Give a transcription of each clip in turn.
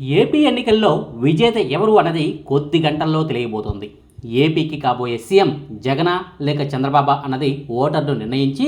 AP ఎన్నికల్లో విజేత ఎవరు అన్నది కొద్ది గంటల్లో తెలియబోతోంది. ఏపీకి కాబోయే సీఎం జగన లేక చంద్రబాబు అన్నది ఓటర్లు నిర్ణయించి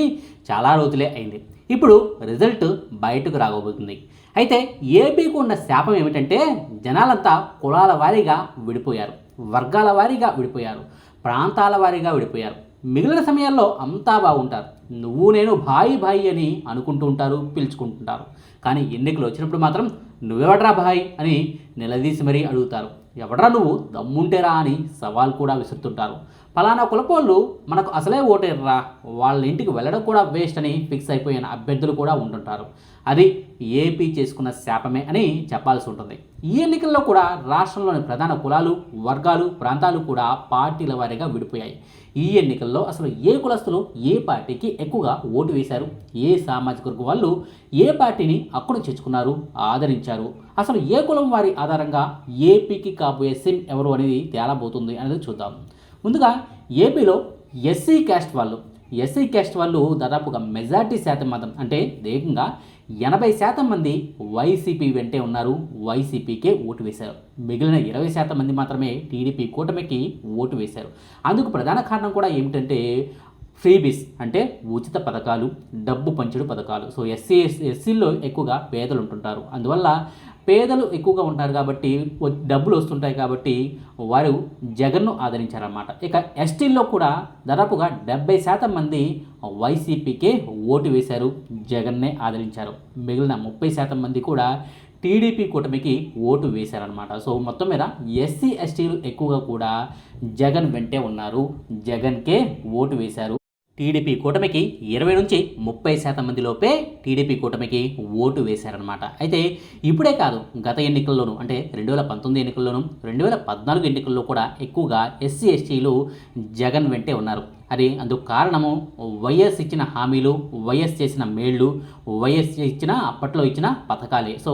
చాలా రోజులే అయింది. ఇప్పుడు రిజల్ట్ బయటకు రాబోతుంది. అయితే ఏపీకి ఉన్న శాపం ఏమిటంటే జనాలంతా కులాల వారీగా విడిపోయారు వర్గాల వారీగా విడిపోయారు ప్రాంతాల వారీగా విడిపోయారు. మిగిలిన సమయాల్లో అంతా బాగుంటారు. నువ్వు నేను భాయి భాయి అని అనుకుంటూ ఉంటారు పిలుచుకుంటుంటారు కానీ ఎన్నికలు వచ్చినప్పుడు మాత్రం నువ్వెవడ్రా భాయ్ అని నిలదీసి మరీ అడుగుతారు. ఎవడ్రా నువ్వు? దమ్ముంటేరా అని సవాల్ కూడా విసురుతుంటారు. ఫలానా కులపోళ్ళు మనకు అసలే ఓటేర్రా. వాళ్ళ ఇంటికి వెళ్ళడం కూడా వేస్ట్ అని ఫిక్స్ అయిపోయిన అభ్యర్థులు కూడా ఉంటుంటారు. అది ఏపీ చేసుకున్న శాపమే అని చెప్పాల్సి ఉంటుంది. ఈ ఎన్నికల్లో కూడా రాష్ట్రంలోని ప్రధాన కులాలు వర్గాలు ప్రాంతాలు కూడా పార్టీల వారీగా విడిపోయాయి. ఈ ఎన్నికల్లో అసలు ఏ కులస్తులు ఏ పార్టీకి ఎక్కువగా ఓటు వేశారు? ఏ సామాజిక వర్గం వాళ్ళు ఏ పార్టీని అక్కడ చేర్చుకున్నారు ఆదరించారు? అసలు ఏ కులం వారి ఆధారంగా ఏపీకి కాబోయే సిమ్ ఎవరు అనేది తేలబోతుంది అనేది చూద్దాం. ముందుగా ఏపీలో ఎస్సీ క్యాస్ట్ వాళ్ళు. ఎస్సీ క్యాస్ట్ వాళ్ళు దాదాపుగా మెజార్టీ శాతం మాత్రం అంటే ఏకంగా ఎనభై శాతం మంది వైసీపీ వెంటే ఉన్నారు. వైసీపీకే ఓటు వేశారు. మిగిలిన ఇరవై శాతం మంది మాత్రమే టీడీపీ కూటమికి ఓటు వేశారు. అందుకు ప్రధాన కారణం కూడా ఏమిటంటే ఫ్రీబీస్ అంటే ఉచిత పథకాలు డబ్బు పంచుడు పథకాలు. సో ఎస్సీ ఎస్సీల్లో ఎక్కువగా పేదలు ఉంటుంటారు అందువల్ల పేదలు ఎక్కువగా ఉంటారు కాబట్టి డబ్బులు వస్తుంటాయి కాబట్టి వారు జగన్ను ఆదరించారన్నమాట. ఇక ఎస్టీల్లో కూడా దాదాపుగా డెబ్బై శాతం మంది వైసీపీకే ఓటు వేశారు జగన్నే ఆదరించారు. మిగిలిన ముప్పై శాతం మంది కూడా టీడీపీ కూటమికి ఓటు వేశారనమాట సో మొత్తం మీద ఎస్సీ ఎస్టీలు ఎక్కువగా కూడా జగన్ వెంటే ఉన్నారు జగన్కే ఓటు వేశారు. టీడీపీ కూటమికి ఇరవై నుంచి ముప్పై శాతం మంది లోపే టీడీపీ కూటమికి ఓటు వేశారనమాట అయితే ఇప్పుడే కాదు గత ఎన్నికల్లోనూ అంటే రెండు వేల పంతొమ్మిది ఎన్నికల్లోనూ రెండు వేల పద్నాలుగు ఎన్నికల్లో కూడా ఎక్కువగా ఎస్సీ ఎస్టీలు జగన్ వెంటే ఉన్నారు. అది అందుకు కారణము వైఎస్ ఇచ్చిన హామీలు వైఎస్ చేసిన మేళ్ళు వైఎస్ ఇచ్చిన అప్పట్లో ఇచ్చిన పథకాలే. సో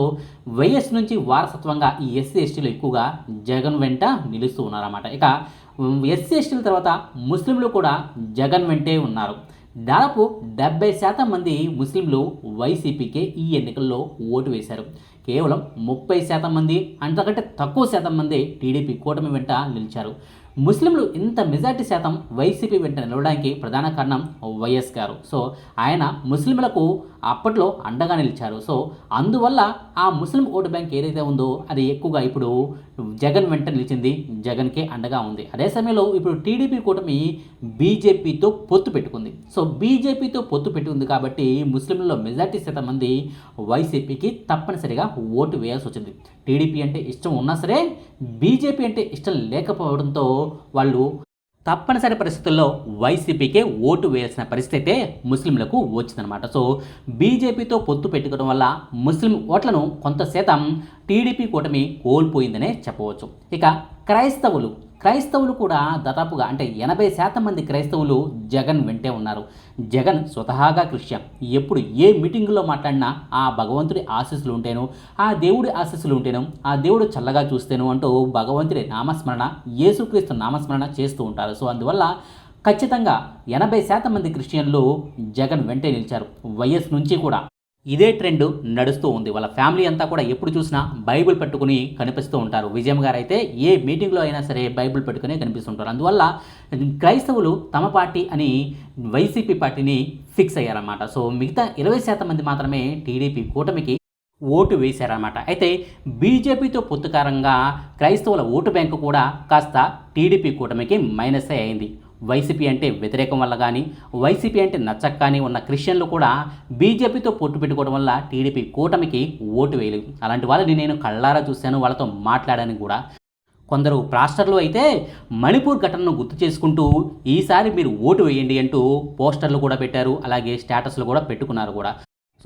వైఎస్ నుంచి వారసత్వంగా ఈ ఎస్సీ ఎస్టీలు ఎక్కువగా జగన్ వెంట నిలుస్తూ ఉన్నారన్నమాట. ఇక ఎస్సీ ఎస్టీల తర్వాత ముస్లింలు కూడా జగన్ వెంటే ఉన్నారు. దాదాపు డెబ్బై శాతం మంది ముస్లింలు వైసీపీకే ఈ ఎన్నికల్లో ఓటు వేశారు. కేవలం ముప్పై శాతం మంది అంతకంటే తక్కువ శాతం మంది టీడీపీ కూటమి వెంట నిలిచారు. ముస్లింలు ఇంత మెజార్టీ శాతం వైసీపీ వెంట నిలవడానికి ప్రధాన కారణం వైఎస్ గారు. సో ఆయన ముస్లింలకు అప్పట్లో అండగా నిలిచారు. సో అందువల్ల ఆ ముస్లిం ఓటు బ్యాంక్ ఏదైతే ఉందో అది ఎక్కువగా ఇప్పుడు జగన్ వెంట నిలిచింది. జగన్కే అండగా ఉంది. అదే సమయంలో ఇప్పుడు టీడీపీ కూటమి బీజేపీతో పొత్తు పెట్టుకుంది. సో బీజేపీతో పొత్తు పెట్టుకుంది కాబట్టి ముస్లింలలో మెజార్టీ శాతం మంది వైసీపీకి తప్పనిసరిగా ఓటు వేయాల్సి వచ్చింది. టీడీపీ అంటే ఇష్టం ఉన్నా సరే బీజేపీ అంటే ఇష్టం లేకపోవడంతో వాళ్ళు తప్పనిసరి పరిస్థితుల్లో వైసీపీకే ఓటు వేయాల్సిన పరిస్థితి అయితే ముస్లింలకు వచ్చిందనమాట సో బీజేపీతో పొత్తు పెట్టుకోవడం వల్ల ముస్లిం ఓట్లను కొంత శాతం టీడీపీ కూటమి కోల్పోయిందనే చెప్పవచ్చు. ఇక క్రైస్తవులు క్రైస్తవులు కూడా దాదాపుగా అంటే ఎనభై శాతం మంది క్రైస్తవులు జగన్ వెంటే ఉన్నారు. జగన్ స్వతహాగా క్రిస్టియన్. ఎప్పుడు ఏ మీటింగులో మాట్లాడినా ఆ భగవంతుడి ఆశీస్సులు ఉంటేను ఆ దేవుడి ఆశీస్సులు ఉంటేను ఆ దేవుడు చల్లగా చూస్తేను అంటూ భగవంతుడి నామస్మరణ యేసుక్రీస్తు నామస్మరణ చేస్తూ ఉంటారు. సో అందువల్ల ఖచ్చితంగా ఎనభై శాతం మంది క్రిస్టియన్లు జగన్ వెంటే నిలిచారు. వైఎస్ నుంచి కూడా. ఇదే ట్రెండ్ నడుస్తూ ఉంది. వాళ్ళ ఫ్యామిలీ అంతా కూడా ఎప్పుడు చూసినా బైబిల్ పెట్టుకుని కనిపిస్తూ ఉంటారు. విజయం గారు అయితే ఏ మీటింగ్లో అయినా సరే బైబిల్ పెట్టుకుని కనిపిస్తుంటారు. అందువల్ల క్రైస్తవులు తమ పార్టీ అని వైసీపీ పార్టీని ఫిక్స్ అయ్యారన్నమాట. సో మిగతా ఇరవై శాతం మంది మాత్రమే టీడీపీ కూటమికి ఓటు వేశారన్నమాట. అయితే బీజేపీతో పొత్తుకారంగా క్రైస్తవుల ఓటు బ్యాంకు కూడా కాస్త టీడీపీ కూటమికి మైనస్ అయింది. వైసీపీ అంటే వ్యతిరేకం వల్ల కానీ వైసీపీ అంటే నచ్చక కానీ ఉన్న క్రిస్టియన్లు కూడా బీజేపీతో పొట్టు పెట్టుకోవడం వల్ల టీడీపీ కూటమికి ఓటు వేయలేదు. అలాంటి వాళ్ళని నేను కళ్ళారా చూశాను వాళ్ళతో మాట్లాడాను కూడా. కొందరు ప్రాస్టర్లు అయితే మణిపూర్ ఘటనను గుర్తు చేసుకుంటూ ఈసారి మీరు ఓటు వేయండి అంటూ పోస్టర్లు కూడా పెట్టారు అలాగే స్టేటస్లు కూడా పెట్టుకున్నారు కూడా.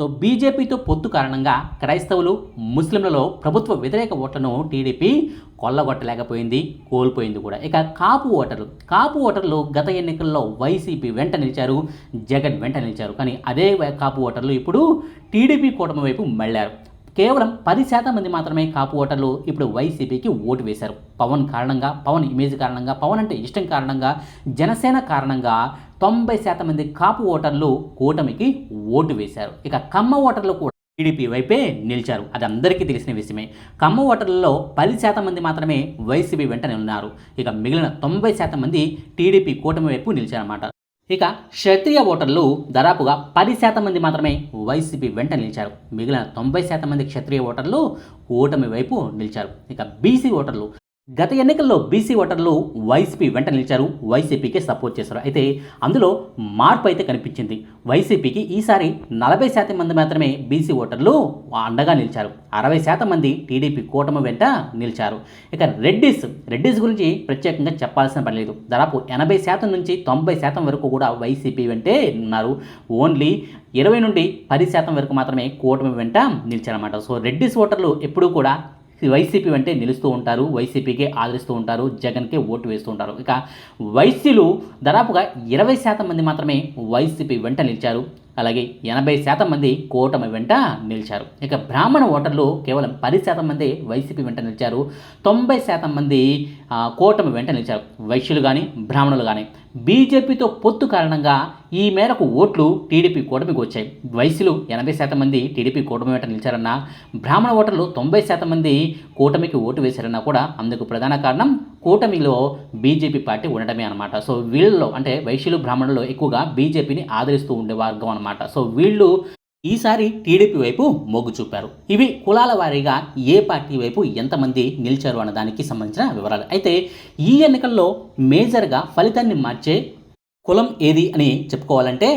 సో బీజేపీతో పొత్తు కారణంగా క్రైస్తవులు ముస్లింలలో ప్రభుత్వ వ్యతిరేక ఓట్లను టీడీపీ కొల్లగొట్టలేకపోయింది కోల్పోయింది కూడా. ఇక కాపు ఓటర్లు కాపు ఓటర్లు గత ఎన్నికల్లో వైసీపీ వెంట నిలిచారు జగన్ వెంట నిలిచారు. కానీ అదే కాపు ఓటర్లు ఇప్పుడు టీడీపీ కూటమి వైపు మళ్ళారు. కేవలం పది శాతం మంది మాత్రమే కాపు ఓటర్లు ఇప్పుడు వైసీపీకి ఓటు వేశారు. పవన్ కారణంగా పవన్ ఇమేజ్ కారణంగా పవన్ అంటే ఇష్టం కారణంగా జనసేన కారణంగా తొంభై శాతం మంది కాపు ఓటర్లు కూటమికి ఓటు వేశారు. ఇక కమ్మ ఓటర్లు కూడా టీడీపీ వైపే నిలిచారు. అది అందరికీ తెలిసిన విషయమే. కమ్మ ఓటర్లలో పది శాతం మంది మాత్రమే వైసీపీ వెంట ఉన్నారు ఇక మిగిలిన తొంభై శాతం మంది టీడీపీ కూటమి వైపు నిలిచారన్నమాట. ఇక క్షత్రియ ఓటర్లు దాదాపుగా పది శాతం మంది మాత్రమే వైసీపీ వెంట నిలిచారు. మిగిలిన తొంభై శాతం మంది క్షత్రియ ఓటర్లు ఓటమి వైపు నిలిచారు. ఇక బీసీ ఓటర్లు గత ఎన్నికల్లో బీసీ ఓటర్లు వైసీపీ వెంట నిలిచారు. వైసీపీకే సపోర్ట్ చేశారు. అయితే అందులో మార్పు అయితే కనిపించింది. వైసీపీకి ఈసారి నలభై శాతం మంది మాత్రమే బీసీ ఓటర్లు అండగా నిలిచారు. అరవై శాతం మంది టీడీపీ కూటమి వెంట నిలిచారు. ఇక రెడ్డిస్ రెడ్డిస్ గురించి ప్రత్యేకంగా చెప్పాల్సిన పని లేదు. దాదాపు ఎనభై శాతం నుంచి తొంభై శాతం వరకు కూడా వైసీపీ వెంటే ఉన్నారు. ఓన్లీ ఇరవై నుండి పది శాతం వరకు మాత్రమే కూటమి వెంట నిలిచారన్నమాట. సో రెడ్డిస్ ఓటర్లు ఎప్పుడూ కూడా వైసీపీ వెంటే నిలుస్తూ ఉంటారు వైసీపీకే ఆదరిస్తూ ఉంటారు జగన్కే ఓటు వేస్తూ ఉంటారు. ఇక వైసీలు దాదాపుగా ఇరవై శాతం మంది మాత్రమే వైసీపీ వెంట నిలిచారు. అలాగే ఎనభై శాతం మంది కూటమి వెంట నిలిచారు. ఇక బ్రాహ్మణ ఓటర్లు కేవలం పది శాతం మంది వైసీపీ వెంట నిలిచారు. తొంభై శాతం మంది కూటమి వెంట నిలిచారు. వైశ్యులు కానీ బ్రాహ్మణులు కానీ బీజేపీతో పొత్తు కారణంగా ఈ మేరకు ఓట్లు టీడీపీ కూటమికి వచ్చాయి. వైశ్యులు ఎనభై శాతం మంది టీడీపీ కూటమి వెంట నిలిచారన్నా బ్రాహ్మణ ఓటర్లు తొంభై శాతం మంది కూటమికి ఓటు వేశారన్నా కూడా అందుకు ప్రధాన కారణం కూటమిలో బీజేపీ పార్టీ ఉండడమే అనమాట సో వీళ్ళలో అంటే వైశ్యులు బ్రాహ్మణులు ఎక్కువగా బీజేపీని ఆదరిస్తూ ఉండే వర్గం అనమాట సో వీళ్ళు ఈసారి టీడీపీ వైపు మొగ్గు చూపారు. ఇవి కులాల వారీగా ఏ పార్టీ వైపు ఎంతమంది నిలిచారు అన్న దానికి సంబంధించిన వివరాలు. అయితే ఈ ఎన్నికల్లో మేజర్గా ఫలితాన్ని మార్చే కులం ఏది అని చెప్పుకోవాలంటే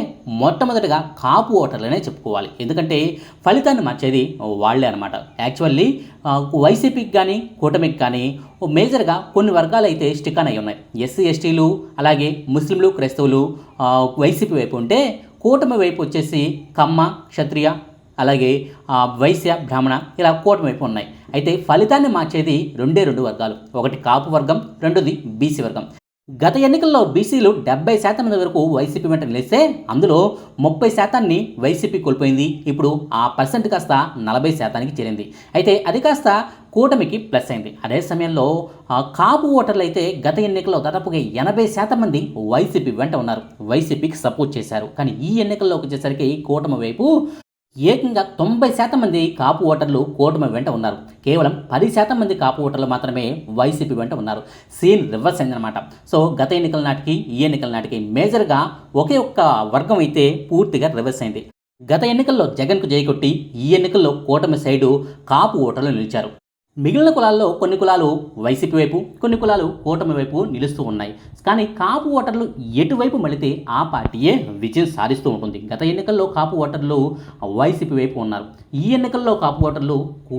మొట్టమొదటిగా కాపు ఓటర్లనే చెప్పుకోవాలి. ఎందుకంటే ఫలితాన్ని మార్చేది వాళ్ళే అనమాట యాక్చువల్లీ వైసీపీకి కానీ కూటమికి కానీ ఓ మేజర్గా కొన్ని వర్గాలు అయితే స్టిక్ అయి ఉన్నాయి. ఎస్సీ ఎస్టీలు అలాగే ముస్లింలు క్రైస్తవులు వైసీపీ వైపు ఉంటే కూటమి వైపు వచ్చేసి కమ్మ క్షత్రియ అలాగే ఆ, వైశ్య బ్రాహ్మణ ఇలా కూటమి వైపు ఉన్నాయి. అయితే ఫలితాన్ని మార్చేది రెండే రెండు వర్గాలు. ఒకటి కాపు వర్గం రెండోది బీసీ వర్గం. గత ఎన్నికల్లో బీసీలు డెబ్బై శాతం మంది వరకు వైసీపీ వెంట నిలిస్తే అందులో ముప్పై శాతాన్ని వైసీపీ కోల్పోయింది. ఇప్పుడు ఆ పర్సెంట్ కాస్త నలభై శాతానికి చేరింది. అయితే అది కాస్త కూటమికి ప్లస్ అయింది. అదే సమయంలో ఆ, కాపు ఓటర్లు అయితే గత ఎన్నికల్లో దాదాపుగా ఎనభై శాతం మంది వైసీపీ వెంట ఉన్నారు. వైసీపీకి సపోర్ట్ చేశారు. కానీ ఈ ఎన్నికల్లోకి వచ్చేసరికి కూటమి వైపు ఏకంగా తొంభై శాతం మంది కాపు ఓటర్లు కూటమి వెంట ఉన్నారు. కేవలం పది శాతం మంది కాపు ఓటర్లు మాత్రమే వైసీపీ వెంట ఉన్నారు. సీన్ రివర్స్ అయిందనమాట సో గత ఎన్నికల నాటికి ఈ ఎన్నికల నాటికి మేజర్గా ఒకే ఒక్క వర్గం అయితే పూర్తిగా రివర్స్ అయింది. గత ఎన్నికల్లో జగన్కు జయకొట్టి ఈ ఎన్నికల్లో కూటమి సైడు కాపు ఓటర్లు నిలిచారు. మిగిలిన కులాల్లో కొన్ని కులాలు వైసీపీ వైపు కొన్ని కులాలు కూటమి వైపు నిలుస్తూ ఉన్నాయి. కానీ కాపు ఓటర్లు ఎటువైపు మళ్ళితే ఆ పార్టీయే విజయం సాధిస్తూ ఉంటుంది. గత ఎన్నికల్లో కాపు ఓటర్లు వైసీపీ వైపు ఉన్నారు. ఈ ఎన్నికల్లో కాపు ఓటర్లు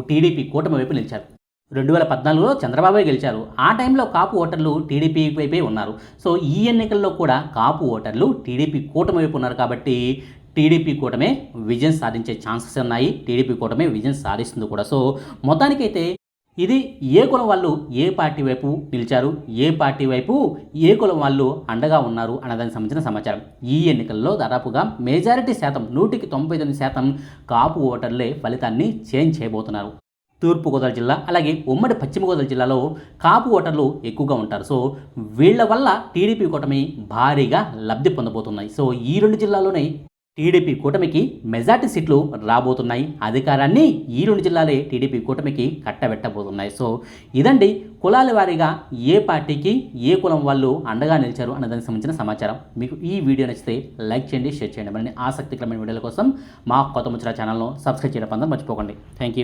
టీడీపీ కూటమి వైపు నిలిచారు. రెండు వేల పద్నాలుగులో చంద్రబాబు గెలిచారు. ఆ టైంలో కాపు ఓటర్లు టీడీపీ వైపే ఉన్నారు. సో ఈ ఎన్నికల్లో కూడా కాపు ఓటర్లు టీడీపీ కూటమి వైపు ఉన్నారు కాబట్టి టీడీపీ కూటమే విజయం సాధించే ఛాన్సెస్ ఉన్నాయి. టీడీపీ కూటమే విజయం సాధిస్తుంది కూడా. సో మొత్తానికైతే ఇది ఏ కులం వాళ్ళు ఏ పార్టీ వైపు నిలిచారు? ఏ పార్టీ వైపు ఏ కులం వాళ్ళు అండగా ఉన్నారు అన్నదానికి సంబంధించిన సమాచారం. ఈ ఎన్నికల్లో దాదాపుగా మెజారిటీ శాతం నూటికి తొంభై తొమ్మిది శాతం కాపు ఓటర్లే ఫలితాన్ని చేంజ్ చేయబోతున్నారు. తూర్పుగోదావరి జిల్లా అలాగే ఉమ్మడి పశ్చిమ గోదావరి జిల్లాలో కాపు ఓటర్లు ఎక్కువగా ఉంటారు. సో వీళ్ళ వల్ల టీడీపీ కూటమి భారీగా లబ్ధి పొందబోతున్నాయి సో ఈ రెండు జిల్లాలోనే టీడీపీ కూటమికి మెజార్టీ సీట్లు రాబోతున్నాయి. అధికారాన్ని ఈ రెండు జిల్లాలే టీడీపీ కూటమికి కట్టబెట్టబోతున్నాయి. సో ఇదండి కులాల వారీగా ఏ పార్టీకి ఏ కులం వాళ్ళు అండగా నిలిచారు అన్న దానికి సంబంధించిన సమాచారం. మీకు ఈ వీడియో నచ్చితే లైక్ చేయండి షేర్ చేయండి. మరిన్ని ఆసక్తికరమైన వీడియోల కోసం మా కొత్త ముచ్చర ఛానల్ను సబ్స్క్రైబ్ చేయడం పొందడం మర్చిపోకండి. Thank you.